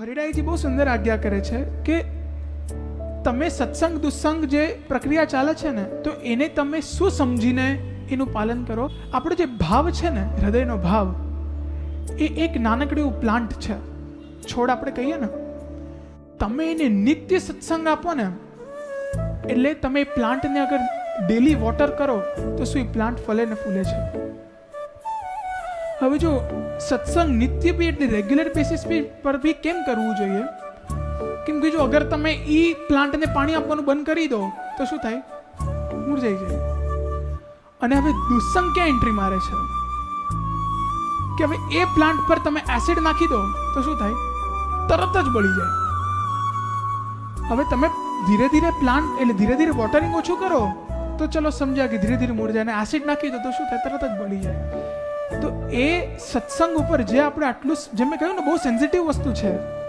હરિરાયજી બહુ સુંદર આજ્ઞા કરે છે કે તમે સત્સંગ દુસ્સંગ જે પ્રક્રિયા ચાલે છે ને, તો એને તમે શું સમજીને એનું પાલન કરો. આપણો જે ભાવ છે ને, હૃદયનો ભાવ, એ એક નાનકડી પ્લાન્ટ છે. છોડ આપણે કહીએ ને, તમે એને નિત્ય સત્સંગ આપો ને, એટલે તમે એ પ્લાન્ટને અગર ડેલી વોટર કરો, તો શું એ પ્લાન્ટ ફલે ને ફૂલે છે? હવે જો સત્સંગ નિત્ય બી એટલે રેગ્યુલર બેસિસ પર બી કેમ કરવું જોઈએ? કેમ કે જો અગર તમે એ પ્લાન્ટને પાણી આપવાનું બંધ કરી દો, તો શું થાય? મુરઝાઈ જાય. અને હવે દુસ્સંગ ક્યાં એન્ટ્રી મારે છે? કે હવે એ પ્લાન્ટ પર તમે એસિડ નાખી દો, તો શું થાય? તરત જ બળી જાય. હવે તમે ધીરે ધીરે પ્લાન્ટ એટલે ધીરે ધીરે વોટરિંગ ઓછું કરો, તો ચલો સમજ્યા કે ધીરે ધીરે મુરઝાય અને એસિડ નાખી દો, તો શું થાય? તરત જ બળી જાય. તો એ સત્સંગ ઉપર જે આપણે આટલું જેમ મેં કહ્યું ને, બહુ સેન્સિટિવ વસ્તુ છે.